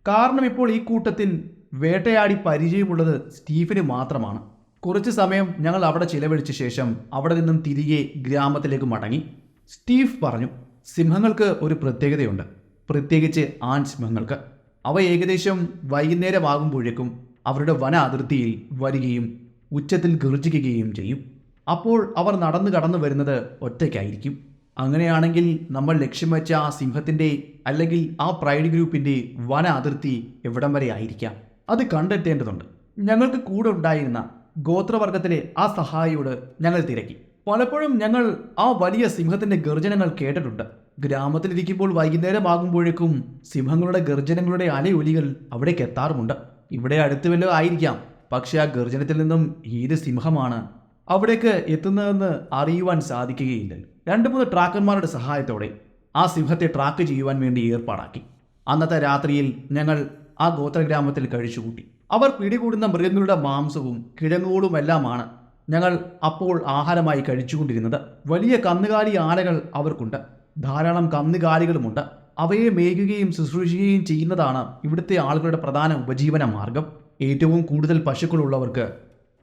കാരണം ഇപ്പോൾ ഈ കൂട്ടത്തിൽ വേട്ടയാടി പരിചയമുള്ളത് സ്റ്റീഫിന് മാത്രമാണ്. കുറച്ച് സമയം ഞങ്ങൾ അവിടെ ചിലവഴിച്ച ശേഷം അവിടെ നിന്നും തിരികെ ഗ്രാമത്തിലേക്ക് മടങ്ങി. സ്റ്റീഫ് പറഞ്ഞു സിംഹങ്ങൾക്ക് ഒരു പ്രത്യേകതയുണ്ട്. പ്രത്യേകിച്ച് ആൺ സിംഹങ്ങൾക്ക്. അവ ഏകദേശം വൈകുന്നേരമാകുമ്പോഴേക്കും അവരുടെ വന അതിർത്തിയിൽ വരികയും ഉച്ചത്തിൽ ഗർജിക്കുകയും ചെയ്യും. അപ്പോൾ അവർ നടന്നു കടന്നു വരുന്നത് ഒറ്റയ്ക്കായിരിക്കും. അങ്ങനെയാണെങ്കിൽ നമ്മൾ ലക്ഷ്യം വെച്ച ആ സിംഹത്തിന്റെ അല്ലെങ്കിൽ ആ പ്രൈഡ് ഗ്രൂപ്പിന്റെ വന അതിർത്തി എവിടം വരെ ആയിരിക്കാം? അത് കണ്ടെത്തേണ്ടതുണ്ട്. ഞങ്ങൾക്ക് കൂടെ ഉണ്ടായിരുന്ന ഗോത്രവർഗത്തിലെ ആ സഹായിയോട് ഞങ്ങൾ തിരക്കി. പലപ്പോഴും ഞങ്ങൾ ആ വലിയ സിംഹത്തിന്റെ ഗർജനങ്ങൾ കേട്ടിട്ടുണ്ട്. ഗ്രാമത്തിലിരിക്കുമ്പോൾ വൈകുന്നേരമാകുമ്പോഴേക്കും സിംഹങ്ങളുടെ ഗർജനങ്ങളുടെ അലയൊലികൾ അവിടേക്ക് എത്താറുമുണ്ട്. ഇവിടെ അടുത്ത് വല്ലതും ആയിരിക്കാം. പക്ഷെ ആ ഗർജനത്തിൽ നിന്നും ഏത് സിംഹമാണ് അവിടേക്ക് എത്തുന്നതെന്ന് അറിയുവാൻ സാധിക്കുകയില്ല. രണ്ട് മൂന്ന് ട്രാക്കർമാരുടെ സഹായത്തോടെ ആ സിംഹത്തെ ട്രാക്ക് ചെയ്യുവാൻ വേണ്ടി ഏർപ്പാടാക്കി. അന്നത്തെ രാത്രിയിൽ ഞങ്ങൾ ആ ഗോത്രഗ്രാമത്തിൽ കഴിച്ചുകൂട്ടി. അവർ പിടികൂടുന്ന മൃഗങ്ങളുടെ മാംസവും കിഴങ്ങുകളുമെല്ലാമാണ് ഞങ്ങൾ അപ്പോൾ ആഹാരമായി കഴിച്ചുകൊണ്ടിരുന്നത്. വലിയ കന്നുകാലി ആനകൾ അവർക്കുണ്ട്. ധാരാളം കന്നുകാലികളുമുണ്ട്. അവയെ മേയ്ക്കുകയും ശുശ്രൂഷിക്കുകയും ചെയ്യുന്നതാണ് ഇവിടുത്തെ ആളുകളുടെ പ്രധാന ഉപജീവന മാർഗം ഏറ്റവും കൂടുതൽ പശുക്കളുള്ളവർക്ക്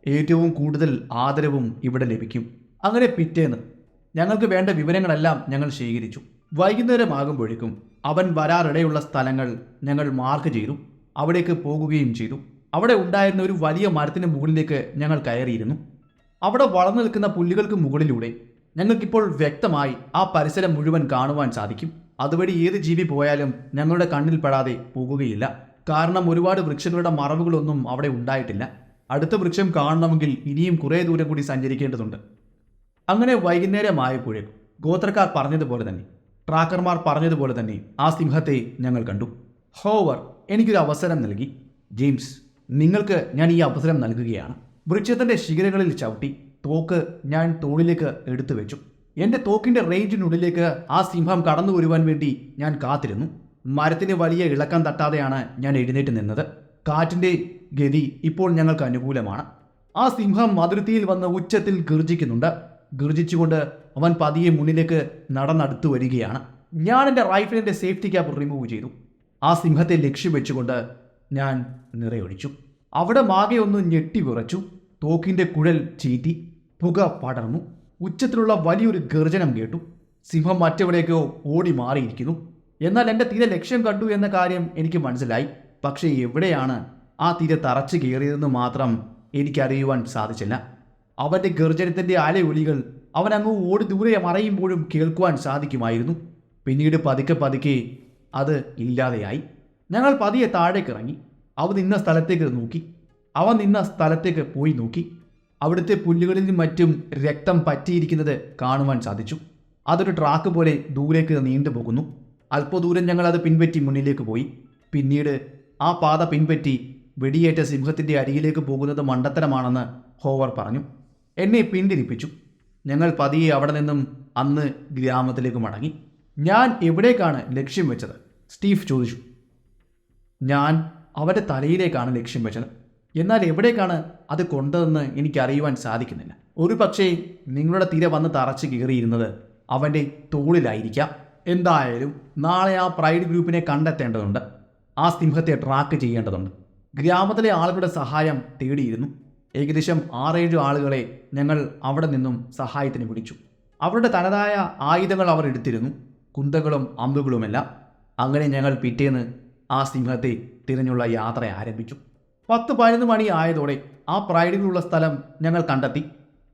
ഏറ്റവും കൂടുതൽ ആദരവും ഇവിടെ ലഭിക്കും. അങ്ങനെ പിറ്റേന്ന് ഞങ്ങൾക്ക് വേണ്ട വിവരങ്ങളെല്ലാം ഞങ്ങൾ ശേഖരിച്ചു. വൈകുന്നേരമാകുമ്പോഴേക്കും അവൻ വരാറിടയുള്ള സ്ഥലങ്ങൾ ഞങ്ങൾ മാർക്ക് ചെയ്തു. അവിടേക്ക് പോകുകയും ചെയ്തു. അവിടെ ഉണ്ടായിരുന്ന ഒരു വലിയ മരത്തിന് മുകളിലേക്ക് ഞങ്ങൾ കയറിയിരുന്നു. അവിടെ വളർന്നു നിൽക്കുന്ന പുല്ലുകൾക്ക് മുകളിലൂടെ ഞങ്ങൾക്കിപ്പോൾ വ്യക്തമായി ആ പരിസരം മുഴുവൻ കാണുവാൻ സാധിക്കും. അതുവഴി ഏത് ജീവി പോയാലും ഞങ്ങളുടെ കണ്ണിൽ പെടാതെ പോകുകയില്ല. കാരണം ഒരുപാട് വൃക്ഷങ്ങളുടെ മറവുകളൊന്നും അവിടെ ഉണ്ടായിട്ടില്ല. അടുത്ത വൃക്ഷം കാണണമെങ്കിൽ ഇനിയും കുറേ ദൂരം കൂടി സഞ്ചരിക്കേണ്ടതുണ്ട്. അങ്ങനെ വൈകുന്നേരമായപ്പോഴേക്കും ഗോത്രക്കാർ പറഞ്ഞതുപോലെ തന്നെ ട്രാക്കർമാർ പറഞ്ഞതുപോലെ തന്നെ ആ സിംഹത്തെ ഞങ്ങൾ കണ്ടു. ഹോവർ എനിക്കൊരു അവസരം നൽകി. ജെയിംസ് നിങ്ങൾക്ക് ഞാൻ ഈ അവസരം നൽകുകയാണ്. വൃക്ഷത്തിന്റെ ശിഖരങ്ങളിൽ ചവിട്ടി തോക്ക് ഞാൻ തോളിലേക്ക് എടുത്തു വെച്ചു. എന്റെ തോക്കിന്റെ റേഞ്ചിനുള്ളിലേക്ക് ആ സിംഹം കടന്നു വരുവാൻ വേണ്ടി ഞാൻ കാത്തിരുന്നു. മരത്തിന് വലിയ ഇളക്കം തട്ടാതെയാണ് ഞാൻ എഴുന്നേറ്റ് നിന്നത്. കാറ്റിന്റെ ഗതി ഇപ്പോൾ ഞങ്ങൾക്ക് അനുകൂലമാണ്. ആ സിംഹം അതിർത്തിയിൽ വന്ന് ഉച്ചത്തിൽ ഗർജിക്കുന്നുണ്ട്. ഗർജിച്ചുകൊണ്ട് അവൻ പതിയെ മുന്നിലേക്ക് നടന്നടുത്തു വരികയാണ്. ഞാൻ എന്റെ റൈഫിലിന്റെ സേഫ്റ്റി ക്യാപ്പ് റിമൂവ് ചെയ്തു. ആ സിംഹത്തെ ലക്ഷ്യം വെച്ചുകൊണ്ട് ഞാൻ നിറയൊഴിച്ചു. അവിടെ മാകെ ഒന്ന് ഞെട്ടി വിറച്ചു. തോക്കിന്റെ കുഴൽ ചീറ്റി. പുക പടർന്നു. ഉച്ചത്തിലുള്ള വലിയൊരു ഗർജനം കേട്ടു. സിംഹം മറ്റെവിടേക്കോ ഓടി മാറിയിരിക്കുന്നു. എന്നാൽ എന്റെ തീരെ ലക്ഷ്യം കണ്ടു എന്ന കാര്യം എനിക്ക് മനസ്സിലായി. പക്ഷേ എവിടെയാണ് ആ തീരെ തറച്ചു കയറിയതെന്ന് മാത്രം എനിക്കറിയുവാൻ സാധിച്ചില്ല. അവന്റെ ഗർജനത്തിന്റെ അലയൊലികൾ അവൻ അങ്ങ് ഓടി ദൂരെ മറയുമ്പോഴും കേൾക്കുവാൻ സാധിക്കുമായിരുന്നു. പിന്നീട് പതുക്കെ പതുക്കെ അത് ഇല്ലാതെയായി. ഞങ്ങൾ പതിയെ താഴേക്ക് ഇറങ്ങി അവ നിന്ന സ്ഥലത്തേക്ക് നോക്കി. അവ നിന്ന സ്ഥലത്തേക്ക് പോയി നോക്കി. അവിടുത്തെ പുല്ലുകളിലും മറ്റും രക്തം പറ്റിയിരിക്കുന്നത് കാണുവാൻ സാധിച്ചു. അതൊരു ട്രാക്ക് പോലെ ദൂരേക്ക് നീണ്ടുപോകുന്നു. അല്പദൂരം ഞങ്ങൾ അത് പിൻപറ്റി മുന്നിലേക്ക് പോയി. പിന്നീട് ആ പാത പിൻപറ്റി വെടിയേറ്റ സിംഹത്തിന്റെ അരികിലേക്ക് പോകുന്നത് മണ്ടത്തരമാണെന്ന് ഹോവർ പറഞ്ഞു. എന്നെ പിന്തിരിപ്പിച്ചു. ഞങ്ങൾ പതിയെ അവിടെ നിന്നും അന്ന് ഗ്രാമത്തിലേക്ക് മടങ്ങി. ഞാൻ എവിടേക്കാണ് ലക്ഷ്യം വെച്ചത്? സ്റ്റീഫ് ചോദിച്ചു. ഞാൻ അവന്റെ തലയിലേക്കാണ് ലക്ഷ്യം വെച്ചത്. എന്നാൽ എവിടേക്കാണ് അത് കൊണ്ടതെന്ന് എനിക്കറിയുവാൻ സാധിക്കുന്നില്ല. ഒരു പക്ഷേ നിങ്ങളുടെ തിര വന്ന് തറച്ച് കയറിയിരുന്നത് അവന്റെ തോളിലായിരിക്കാം. എന്തായാലും നാളെ ആ പ്രൈഡ് ഗ്രൂപ്പിനെ കണ്ടെത്തേണ്ടതുണ്ട്. ആ സിംഹത്തെ ട്രാക്ക് ചെയ്യേണ്ടതുണ്ട്. ഗ്രാമത്തിലെ ആളുകളുടെ സഹായം തേടിയിരുന്നു. ഏകദേശം ആറേഴ് ആളുകളെ ഞങ്ങൾ അവിടെ നിന്നും സഹായത്തിന് വിളിച്ചു. അവരുടെ തനതായ ആയുധങ്ങൾ അവർ എടുത്തിരുന്നു. കുന്തകളും അമ്പുകളുമെല്ലാം. അങ്ങനെ ഞങ്ങൾ പിറ്റേന്ന് ആ സിംഹത്തെ തിരഞ്ഞുള്ള യാത്ര ആരംഭിച്ചു. പത്ത് പതിനൊന്ന് മണി ആയതോടെ ആ പ്രൈഡിലുള്ള സ്ഥലം ഞങ്ങൾ കണ്ടെത്തി.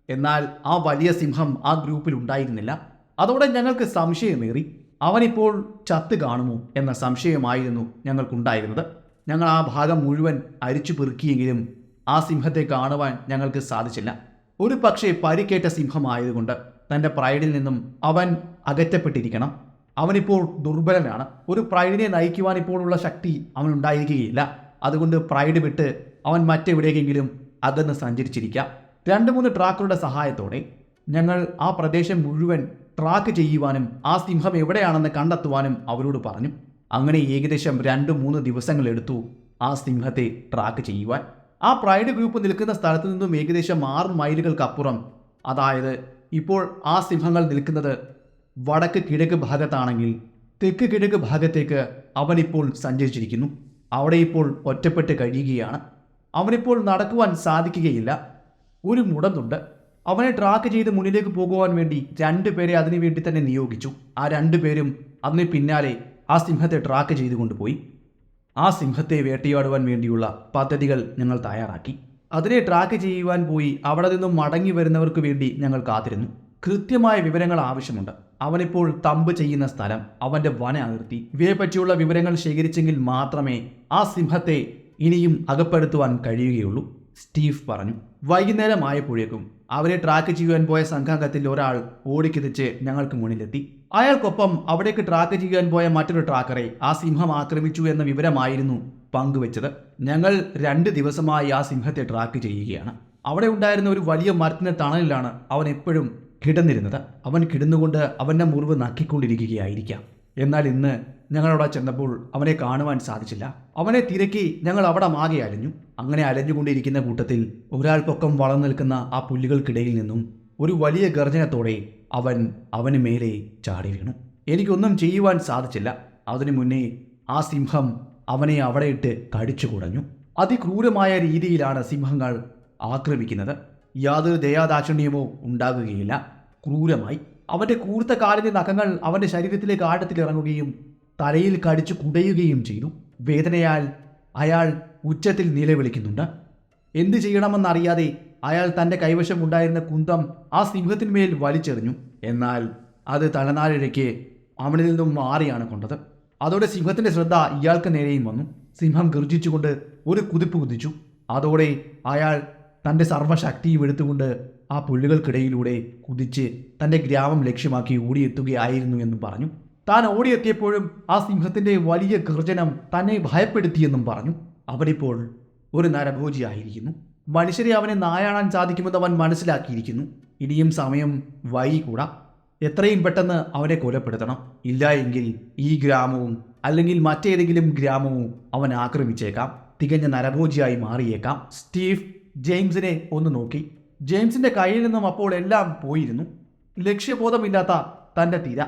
എന്നാൽ ആ വലിയ സിംഹം ആ ഗ്രൂപ്പിൽ ഉണ്ടായിരുന്നില്ല. അതോടെ ഞങ്ങൾക്ക് സംശയമേറി. അവനിപ്പോൾ ചത്ത് കാണുമോ എന്ന സംശയമായിരുന്നു ഞങ്ങൾക്കുണ്ടായിരുന്നത്. ഞങ്ങൾ ആ ഭാഗം മുഴുവൻ അരിച്ചു പെറുക്കിയെങ്കിലും ആ സിംഹത്തെ കാണുവാൻ ഞങ്ങൾക്ക് സാധിച്ചില്ല. ഒരു പക്ഷേ പരിക്കേറ്റ സിംഹമായതുകൊണ്ട് തന്റെ പ്രൈഡിൽ നിന്നും അവൻ അകറ്റപ്പെട്ടിരിക്കണം. അവനിപ്പോൾ ദുർബലനാണ്. ഒരു പ്രൈഡിനെ നയിക്കുവാൻ ഇപ്പോഴുള്ള ശക്തി അവനുണ്ടായിരിക്കുകയില്ല. അതുകൊണ്ട് പ്രൈഡ് വിട്ട് അവൻ മറ്റെവിടേക്കെങ്കിലും അകന്ന് സഞ്ചരിച്ചിരിക്കാം. രണ്ട് മൂന്ന് ട്രാക്കറുടെ സഹായത്തോടെ ഞങ്ങൾ ആ പ്രദേശം മുഴുവൻ ട്രാക്ക് ചെയ്യുവാനും ആ സിംഹം എവിടെയാണെന്ന് കണ്ടെത്തുവാനും അവരോട് പറഞ്ഞു. അങ്ങനെ ഏകദേശം രണ്ട് മൂന്ന് ദിവസങ്ങൾ എടുത്തു ആ സിംഹത്തെ ട്രാക്ക് ചെയ്യുവാൻ. ആ പ്രൈഡ് ഗ്രൂപ്പ് നിൽക്കുന്ന സ്ഥലത്തു നിന്നും ഏകദേശം ആറ് മൈലുകൾക്കപ്പുറം അതായത് ഇപ്പോൾ ആ സിംഹങ്ങൾ നിൽക്കുന്നത് വടക്ക് കിഴക്ക് ഭാഗത്താണെങ്കിൽ തെക്ക് കിഴക്ക് ഭാഗത്തേക്ക് അവനിപ്പോൾ സഞ്ചരിച്ചിരിക്കുന്നു. അവിടെ ഇപ്പോൾ ഒറ്റപ്പെട്ട് കഴിയുകയാണ്. അവനിപ്പോൾ നടക്കുവാൻ സാധിക്കുകയില്ല. ഒരു മുടന്തുണ്ട്. അവനെ ട്രാക്ക് ചെയ്ത് മുന്നിലേക്ക് പോകുവാൻ വേണ്ടി രണ്ടുപേരെ അതിനു വേണ്ടി തന്നെ നിയോഗിച്ചു. ആ രണ്ടുപേരും അതിന് പിന്നാലെ ആ സിംഹത്തെ ട്രാക്ക് ചെയ്തു കൊണ്ടുപോയി. ആ സിംഹത്തെ വേട്ടയാടുവാൻ വേണ്ടിയുള്ള പദ്ധതികൾ ഞങ്ങൾ തയ്യാറാക്കി. അതിനെ ട്രാക്ക് ചെയ്യുവാൻ പോയി അവിടെ നിന്നും മടങ്ങി വരുന്നവർക്ക് വേണ്ടി ഞങ്ങൾ കാത്തിരുന്നു. കൃത്യമായ വിവരങ്ങൾ ആവശ്യമുണ്ട്. അവനിപ്പോൾ തമ്പ് ചെയ്യുന്ന സ്ഥലം അവന്റെ വന അതിർത്തി. ഇവയെപ്പറ്റിയുള്ള വിവരങ്ങൾ ശേഖരിച്ചെങ്കിൽ മാത്രമേ ആ സിംഹത്തെ ഇനിയും അകപ്പെടുത്തുവാൻ കഴിയുകയുള്ളൂ സ്റ്റീഫ് പറഞ്ഞു. വൈകുന്നേരമായപ്പോഴേക്കും അവരെ ട്രാക്ക് ചെയ്യുവാൻ പോയ സംഘാംഗത്തിൽ ഒരാൾ ഓടിക്കിതിച്ച് ഞങ്ങൾക്ക് മുന്നിലെത്തി. അയാൾക്കൊപ്പം അവിടേക്ക് ട്രാക്ക് ചെയ്യാൻ പോയ മറ്റൊരു ട്രാക്കറെ ആ സിംഹം ആക്രമിച്ചു എന്ന വിവരമായിരുന്നു പങ്കുവച്ചത്. ഞങ്ങൾ രണ്ട് ദിവസമായി ആ സിംഹത്തെ ട്രാക്ക് ചെയ്യുകയാണ്. അവിടെ ഉണ്ടായിരുന്ന ഒരു വലിയ മരത്തിന്റെ തണലിലാണ് അവൻ എപ്പോഴും കിടന്നിരുന്നത്. അവൻ കിടന്നുകൊണ്ട് അവന്റെ മുറിവ് നക്കിക്കൊണ്ടിരിക്കുകയായിരിക്കാം. എന്നാൽ ഇന്ന് ഞങ്ങളവിടെ ചെന്നപ്പോൾ അവനെ കാണുവാൻ സാധിച്ചില്ല. അവനെ തിരക്കി ഞങ്ങൾ അവിടെ മാകെ അലഞ്ഞു. അങ്ങനെ അലഞ്ഞുകൊണ്ടിരിക്കുന്ന കൂട്ടത്തിൽ ഒരാൾ പൊക്കം വളർന്നു നിൽക്കുന്ന ആ പുല്ലുകൾക്കിടയിൽ നിന്നും ഒരു വലിയ ഗർജനത്തോടെ അവൻ അവന് മേലെ ചാടി വീണു. എനിക്കൊന്നും ചെയ്യുവാൻ സാധിച്ചില്ല. അതിനു മുന്നേ ആ സിംഹം അവനെ അവിടെ ഇട്ട് കടിച്ചു കുടഞ്ഞു. അതിക്രൂരമായ രീതിയിലാണ് സിംഹങ്ങൾ ആക്രമിക്കുന്നത്. യാതൊരു ദയാദാക്ഷിണ്യമോ ഉണ്ടാകുകയില്ല. ക്രൂരമായി. അവന്റെ കൂർത്ത കാലിന്റെ നഖങ്ങൾ അവന്റെ ശരീരത്തിലേക്ക് ആഴത്തിൽ ഇറങ്ങുകയും തലയിൽ കടിച്ചു കുടയുകയും ചെയ്തു. വേദനയാൽ അയാൾ ഉച്ചത്തിൽ നിലവിളിക്കുന്നുണ്ട്. എന്തു ചെയ്യണമെന്നറിയാതെ അയാൾ തന്റെ കൈവശം ഉണ്ടായിരുന്ന കുന്തം ആ സിംഹത്തിന്മേൽ വലിച്ചെറിഞ്ഞു. എന്നാൽ അത് തലനാരിഴയ്ക്ക് അവനിൽ നിന്നും മാറിയാണ് കൊണ്ടത്. അതോടെ സിംഹത്തിന്റെ ശ്രദ്ധ ഇയാൾക്ക് നേരെയും വന്നു. സിംഹം ഗർജിച്ചുകൊണ്ട് ഒരു കുതിപ്പ് കുതിച്ചു. അതോടെ അയാൾ തന്റെ സർവശക്തിയും എടുത്തുകൊണ്ട് ആ പുല്ലുകൾക്കിടയിലൂടെ കുതിച്ച് തന്റെ ഗ്രാമം ലക്ഷ്യമാക്കി ഓടിയെത്തുകയായിരുന്നു എന്ന് പറഞ്ഞു. താൻ ഓടിയെത്തിയപ്പോഴും ആ സിംഹത്തിന്റെ വലിയ ഗർജനം തന്നെ ഭയപ്പെടുത്തിയെന്നും പറഞ്ഞു. അവനിപ്പോൾ ഒരു നരഭോജിയായിരിക്കുന്നു. മനുഷ്യരെ അവനെ നായാണാൻ സാധിക്കുമെന്ന് അവൻ മനസ്സിലാക്കിയിരിക്കുന്നു. ഇനിയും സമയം വൈകൂടാ എത്രയും പെട്ടെന്ന് അവനെ കൊലപ്പെടുത്തണം. ഇല്ല എങ്കിൽ ഈ ഗ്രാമവും അല്ലെങ്കിൽ മറ്റേതെങ്കിലും ഗ്രാമവും അവൻ ആക്രമിച്ചേക്കാം. തികഞ്ഞ നരഭോജിയായി മാറിയേക്കാം. സ്റ്റീഫ് ജെയിംസിനെ ഒന്ന് നോക്കി. ജെയിംസിന്റെ കയ്യിൽ നിന്നും അപ്പോൾ എല്ലാം പോയിരുന്നു. ലക്ഷ്യബോധമില്ലാത്ത തന്റെ തിര.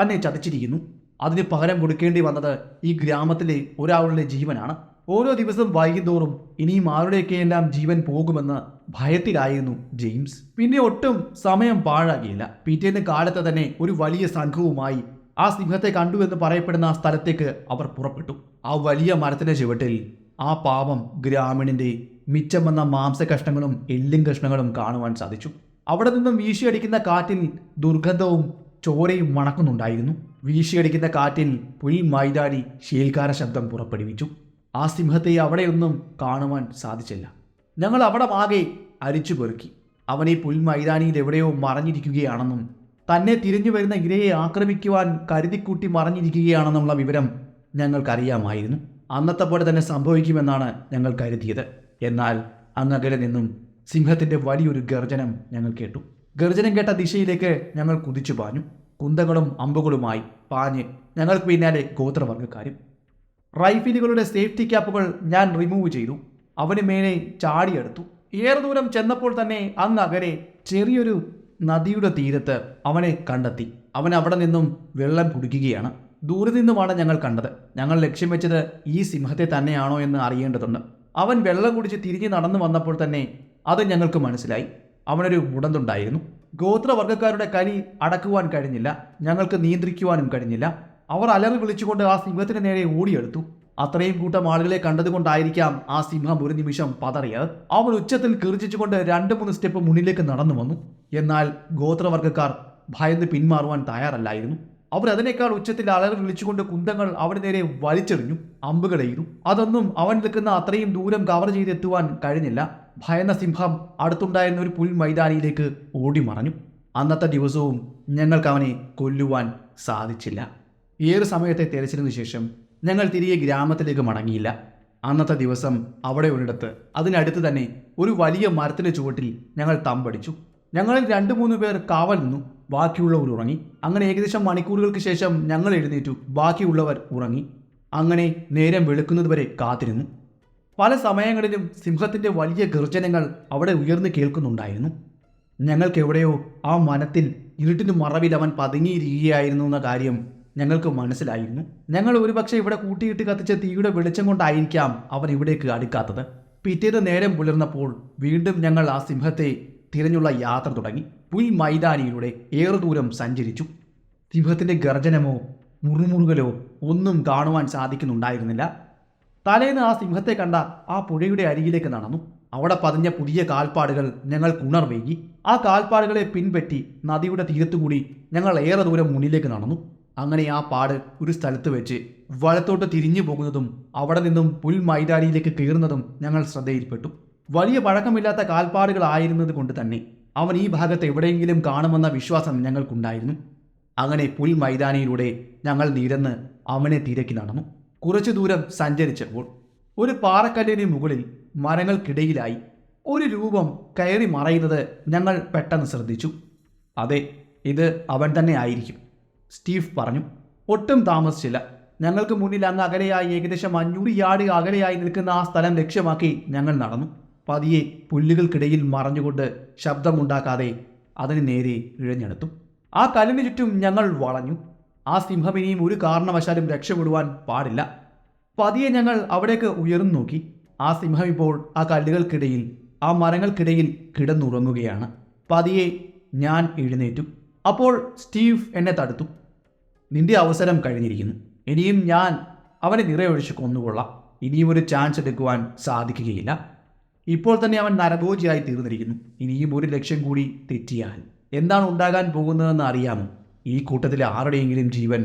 തന്നെ ചതിച്ചിരിക്കുന്നു. അതിന് പകരം കൊടുക്കേണ്ടി വന്നത് ഈ ഗ്രാമത്തിലെ ഒരാളുടെ ജീവനാണ്. ഓരോ ദിവസം വൈകുന്തോറും ഇനിയും ആരുടെയൊക്കെയെല്ലാം ജീവൻ പോകുമെന്ന് ഭയത്തിലായിരുന്നു ജെയിംസ്. പിന്നെ ഒട്ടും സമയം പാഴാകിയില്ല. പിറ്റേന്ന് കാലത്ത് തന്നെ ഒരു വലിയ സംഘവുമായി ആ സിംഹത്തെ കണ്ടു എന്ന് പറയപ്പെടുന്ന ആ സ്ഥലത്തേക്ക് അവർ പുറപ്പെട്ടു. ആ വലിയ മരത്തിന്റെ ചുവട്ടിൽ ആ പാവം ഗ്രാമീണന്റെ മിച്ചം വന്ന മാംസകഷ്ണങ്ങളും എല്ലും കഷ്ണങ്ങളും കാണുവാൻ സാധിച്ചു. അവിടെ നിന്നും വീശിയടിക്കുന്ന കാറ്റിൽ ദുർഗന്ധവും ചോരയും മണക്കുന്നുണ്ടായിരുന്നു. വീശിയടിക്കുന്ന കാറ്റിൽ പുൽ മൈതാടി ശീൽക്കാര ശബ്ദം പുറപ്പെടുവിച്ചു. ആ സിംഹത്തെ അവിടെയൊന്നും കാണുവാൻ സാധിച്ചില്ല. ഞങ്ങൾ അവിടെ ആകെ അരിച്ചു പെറുക്കി. അവനെ പുൽമൈതാനിയിൽ എവിടെയോ മറഞ്ഞിരിക്കുകയാണെന്നും തന്നെ തിരിഞ്ഞു വരുന്ന ഇരയെ ആക്രമിക്കുവാൻ കരുതിക്കൂട്ടി മറഞ്ഞിരിക്കുകയാണെന്നുള്ള വിവരം ഞങ്ങൾക്കറിയാമായിരുന്നു. അന്നത്തെ പോലെ തന്നെ സംഭവിക്കുമെന്നാണ് ഞങ്ങൾ കരുതിയത്. എന്നാൽ അങ്ങകലെ നിന്നും സിംഹത്തിന്റെ വലിയൊരു ഗർജനം ഞങ്ങൾ കേട്ടു. ഗർജനം കേട്ട ദിശയിലേക്ക് ഞങ്ങൾ കുതിച്ചു പാഞ്ഞു. കുന്തകളും അമ്പുകളുമായി പാഞ്ഞ് ഞങ്ങൾക്ക് പിന്നാലെ ഗോത്രവർഗക്കാരും. റൈഫിലുകളുടെ സേഫ്റ്റി ക്യാപ്പുകൾ ഞാൻ റിമൂവ് ചെയ്തു. അവന് മേലെ ചാടിയെടുത്തു. ഏറെ ദൂരം ചെന്നപ്പോൾ തന്നെ അങ്ങ് അകരെ ചെറിയൊരു നദിയുടെ തീരത്ത് അവനെ കണ്ടെത്തി. അവൻ അവിടെ നിന്നും വെള്ളം കുടിക്കുകയാണ്. ദൂരെ നിന്നുമാണ് ഞങ്ങൾ കണ്ടത്. ഞങ്ങൾ ലക്ഷ്യം വെച്ചത് ഈ സിംഹത്തെ തന്നെയാണോ എന്ന് അറിയേണ്ടതുണ്ട്. അവൻ വെള്ളം കുടിച്ച് തിരിഞ്ഞ് നടന്നു വന്നപ്പോൾ തന്നെ അത് ഞങ്ങൾക്ക് മനസ്സിലായി. അവനൊരു മുടന്തുണ്ടായിരുന്നു ഗോത്രവർഗക്കാരുടെ കലി അടക്കുവാൻ കഴിഞ്ഞില്ല. ഞങ്ങൾക്ക് നിയന്ത്രിക്കുവാനും കഴിഞ്ഞില്ല. അവർ അലറി വിളിച്ചുകൊണ്ട് ആ സിംഹത്തിന് നേരെ ഓടിയെടുത്തു. അത്രയും കൂട്ടം ആളുകളെ കണ്ടതുകൊണ്ടായിരിക്കാം ആ സിംഹം ഒരു നിമിഷം പതറിയത്. അവൻ ഉച്ചത്തിൽ കീർച്ചിച്ചുകൊണ്ട് രണ്ട് മൂന്ന് സ്റ്റെപ്പ് മുന്നിലേക്ക് നടന്നു വന്നു. എന്നാൽ ഗോത്രവർഗക്കാർ ഭയന്ന് പിന്മാറുവാൻ തയ്യാറല്ലായിരുന്നു. അവർ അതിനേക്കാൾ ഉച്ചത്തിൽ അലറി വിളിച്ചുകൊണ്ട് കുന്തങ്ങൾ അവന് നേരെ വലിച്ചെറിഞ്ഞു അമ്പുകളെയ്തു. അതൊന്നും അവൻ നിൽക്കുന്ന അത്രയും ദൂരം കവർ ചെയ്തെത്തുവാൻ കഴിഞ്ഞില്ല. ഭയന്ന സിംഹം അടുത്തുണ്ടായിരുന്ന ഒരു പുൽ മൈതാനിയിലേക്ക് ഓടി മറഞ്ഞു അന്നത്തെ ദിവസവും ഞങ്ങൾക്ക് അവനെ കൊല്ലുവാൻ സാധിച്ചില്ല. ഏറെ സമയത്തെ തെരച്ചിലിന് ശേഷം ഞങ്ങൾ തിരികെ ഗ്രാമത്തിലേക്ക് മടങ്ങിയില്ല. അന്നത്തെ ദിവസം അവിടെ ഒരിടത്ത് അതിനടുത്ത് തന്നെ ഒരു വലിയ മരത്തിന്റെ ചുവട്ടിൽ ഞങ്ങൾ തമ്പടിച്ചു. ഞങ്ങളിൽ രണ്ട് മൂന്ന് പേർ കാവൽ നിന്നു ബാക്കിയുള്ളവർ ഉറങ്ങി. അങ്ങനെ ഏകദേശം മണിക്കൂറുകൾക്ക് ശേഷം ഞങ്ങൾ എഴുന്നേറ്റു ബാക്കിയുള്ളവർ ഉറങ്ങി. അങ്ങനെ നേരം വെളുക്കുന്നതുവരെ കാത്തിരുന്നു. പല സമയങ്ങളിലും സിംഹത്തിന്റെ വലിയ ഗർജനങ്ങൾ അവിടെ ഉയർന്നു കേൾക്കുന്നുണ്ടായിരുന്നു. ഞങ്ങൾക്ക് എവിടെയോ ആ മനത്തിൽ ഇരുട്ടിന് മറവിൽ അവൻ പതുങ്ങിയിരിക്കുകയായിരുന്നു എന്ന കാര്യം ഞങ്ങൾക്ക് മനസ്സിലായിരുന്നു. ഞങ്ങൾ ഒരുപക്ഷെ ഇവിടെ കൂട്ടിയിട്ട് കത്തിച്ച തീയുടെ വെളിച്ചം കൊണ്ടായിരിക്കാം അവൻ ഇവിടേക്ക് അടുക്കാത്തത്. പിറ്റേന്ന് നേരം പുലർന്നപ്പോൾ വീണ്ടും ഞങ്ങൾ ആ സിംഹത്തെ തിരഞ്ഞുള്ള യാത്ര തുടങ്ങി. പുൽ മൈതാനിയിലൂടെ ഏറെ ദൂരം സഞ്ചരിച്ചു. സിംഹത്തിന്റെ ഗർജനമോ മുറുമുറുകലോ ഒന്നും കാണുവാൻ സാധിക്കുന്നുണ്ടായിരുന്നില്ല. തലേന്ന് ആ സിംഹത്തെ കണ്ട ആ പുഴയുടെ അരികിലേക്ക് നടന്നു. അവിടെ പതിഞ്ഞ പുതിയ കാൽപ്പാടുകൾ ഞങ്ങൾ കുണർവേകി ആ കാൽപ്പാടുകളെ പിൻപറ്റി നദിയുടെ തീരത്തുകൂടി ഞങ്ങൾ ഏറെ ദൂരം മുന്നിലേക്ക് നടന്നു. അങ്ങനെ ആ പാട് ഒരു സ്ഥലത്ത് വെച്ച് വലത്തോട്ട് തിരിഞ്ഞു പോകുന്നതും അവിടെ നിന്നും പുൽ മൈതാനിയിലേക്ക് കയറുന്നതും ഞങ്ങൾ ശ്രദ്ധയിൽപ്പെട്ടു. വലിയ പഴക്കമില്ലാത്ത കാൽപ്പാടുകളായിരുന്നത് കൊണ്ട് തന്നെ അവൻ ഈ ഭാഗത്ത് എവിടെയെങ്കിലും കാണുമെന്ന വിശ്വാസം ഞങ്ങൾക്കുണ്ടായിരുന്നു. അങ്ങനെ പുൽ മൈതാനിയിലൂടെ ഞങ്ങൾ നിരന്ന് അവനെ തിരക്കി നടന്നു. കുറച്ചു ദൂരം സഞ്ചരിച്ചപ്പോൾ ഒരു പാറക്കല്ലിന് മുകളിൽ മരങ്ങൾക്കിടയിലായി ഒരു രൂപം കയറി മറയുന്നത് ഞങ്ങൾ പെട്ടെന്ന് ശ്രദ്ധിച്ചു. അതെ ഇത് അവൻ തന്നെ ആയിരിക്കും സ്റ്റീഫ് പറഞ്ഞു. ഒട്ടും താമസിച്ചില്ല. ഞങ്ങൾക്ക് മുന്നിൽ അങ്ങ് അകലെയായി ഏകദേശം അഞ്ഞൂറ് യാർഡ് അകലെയായി നിൽക്കുന്ന ആ സ്ഥലം ലക്ഷ്യമാക്കി ഞങ്ങൾ നടന്നു. പതിയെ പുല്ലുകൾക്കിടയിൽ മറഞ്ഞുകൊണ്ട് ശബ്ദമുണ്ടാക്കാതെ അതിന് നേരെ ഇഴഞ്ഞെടുത്തു. ആ കല്ലിന് ചുറ്റും ഞങ്ങൾ വളഞ്ഞു. ആ സിംഹം ഇനിയും ഒരു കാരണവശാലും രക്ഷപ്പെടുവാൻ പാടില്ല. പതിയെ ഞങ്ങൾ അവിടേക്ക് ഉയർന്നു നോക്കി. ആ സിംഹം ഇപ്പോൾ ആ കല്ലുകൾക്കിടയിൽ ആ മരങ്ങൾക്കിടയിൽ കിടന്നുറങ്ങുകയാണ്. പതിയെ ഞാൻ എഴുന്നേറ്റു. അപ്പോൾ സ്റ്റീവ് എന്നെ തടുത്തു. നിന്റെ അവസരം കഴിഞ്ഞിരിക്കുന്നു. ഇനിയും ഞാൻ അവനെ നിറയൊഴിച്ച് കൊന്നുകൊള്ളാം. ഇനിയും ഒരു ചാൻസ് എടുക്കുവാൻ സാധിക്കുകയില്ല. ഇപ്പോൾ തന്നെ അവൻ നരഭോജിയായി തീർന്നിരിക്കുന്നു. ഇനിയും ഒരു ലക്ഷ്യം കൂടി തെറ്റിയാൽ. എന്താണ് ഉണ്ടാകാൻ പോകുന്നതെന്ന് അറിയാമോ? ഈ കൂട്ടത്തിലെ ആരുടെയെങ്കിലും ജീവൻ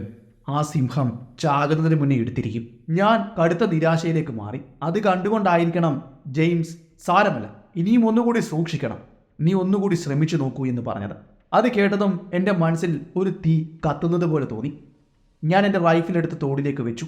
ആ സിംഹം ചാകുന്നതിന് മുന്നേ എടുത്തിരിക്കും. ഞാൻ കടുത്ത നിരാശയിലേക്ക് മാറി. അത് കണ്ടുകൊണ്ടായിരിക്കണം ജെയിംസ് സാരമല്ല. ഇനിയും ഒന്നുകൂടി സൂക്ഷിക്കണം. നീ ഒന്നുകൂടി ശ്രമിച്ചു നോക്കൂ എന്ന് പറഞ്ഞത്. അത് കേട്ടതും എന്റെ മനസ്സിൽ ഒരു തീ കത്തുന്നത് പോലെ തോന്നി. ഞാൻ എന്റെ റൈഫിലെടുത്ത് തോടിലേക്ക് വെച്ചു.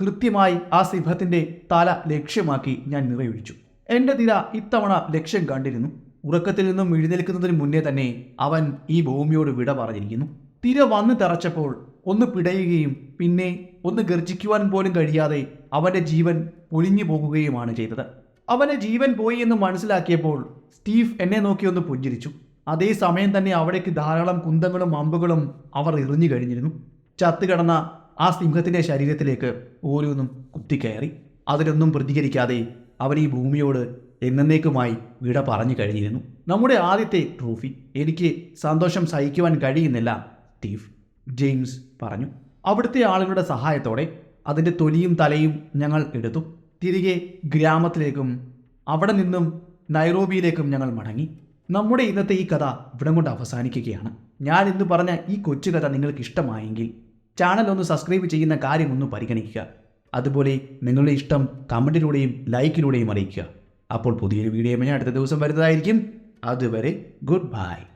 കൃത്യമായി ആ സിംഹത്തിന്റെ തല ലക്ഷ്യമാക്കി ഞാൻ നിറയൊഴിച്ചു. എന്റെ തിര ഇത്തവണ ലക്ഷ്യം കണ്ടിരുന്നു. ഉറക്കത്തിൽ നിന്നും എഴുന്നേൽക്കുന്നതിന് മുന്നേ തന്നെ അവൻ ഈ ഭൂമിയോട് വിട പറഞ്ഞിരിക്കുന്നു. തിര വന്ന് തറച്ചപ്പോൾ ഒന്ന് പിടയുകയും പിന്നെ ഒന്ന് ഗർജിക്കുവാൻ പോലും കഴിയാതെ അവന്റെ ജീവൻ പൊലിഞ്ഞു പോകുകയുമാണ് ചെയ്തത്. അവന്റെ ജീവൻ പോയി എന്ന് മനസ്സിലാക്കിയപ്പോൾ സ്റ്റീഫ് എന്നെ നോക്കി ഒന്ന് പുഞ്ചിരിച്ചു. അതേ സമയം തന്നെ അവിടേക്ക് ധാരാളം കുന്തങ്ങളും അമ്പുകളും അവർ എറിഞ്ഞു കഴിഞ്ഞിരുന്നു. ചത്തുകിടന്ന ആ സിംഹത്തിന്റെ ശരീരത്തിലേക്ക് ഓരോന്നും കുത്തിക്കയറി. അതിലൊന്നും പ്രതികരിക്കാതെ അവൻ ഈ ഭൂമിയോട് എന്നേക്കുമായി വിട പറഞ്ഞു കഴിഞ്ഞിരുന്നു. നമ്മുടെ ആദ്യത്തെ ട്രോഫി. എനിക്ക് സന്തോഷം സഹിക്കുവാൻ കഴിയുന്നില്ല. സ്റ്റീവ് ജെയിംസ് പറഞ്ഞു. അവിടുത്തെ ആളുകളുടെ സഹായത്തോടെ അതിന്റെ തൊലിയും തലയും ഞങ്ങൾ എടുത്തു. തിരികെ ഗ്രാമത്തിലേക്കും അവിടെ നിന്നും നൈറോബിയിലേക്കും ഞങ്ങൾ മടങ്ങി. നമ്മുടെ ഇന്നത്തെ ഈ കഥ ഇവിടം കൊണ്ട് അവസാനിക്കുകയാണ്. ഞാൻ ഇന്ന് പറഞ്ഞ ഈ കൊച്ചു കഥ നിങ്ങൾക്ക് ഇഷ്ടമായെങ്കിൽ ചാനൽ ഒന്ന് സബ്സ്ക്രൈബ് ചെയ്യുന്ന കാര്യം ഒന്ന് പരിഗണിക്കുക. അതുപോലെ നിങ്ങളുടെ ഇഷ്ടം കമന്റിലൂടെയും ലൈക്കിലൂടെയും അറിയിക്കുക. അപ്പോൾ പുതിയൊരു വീഡിയോ ഞാൻ അടുത്ത ദിവസം വരുന്നതായിരിക്കും. അതുവരെ ഗുഡ് ബൈ.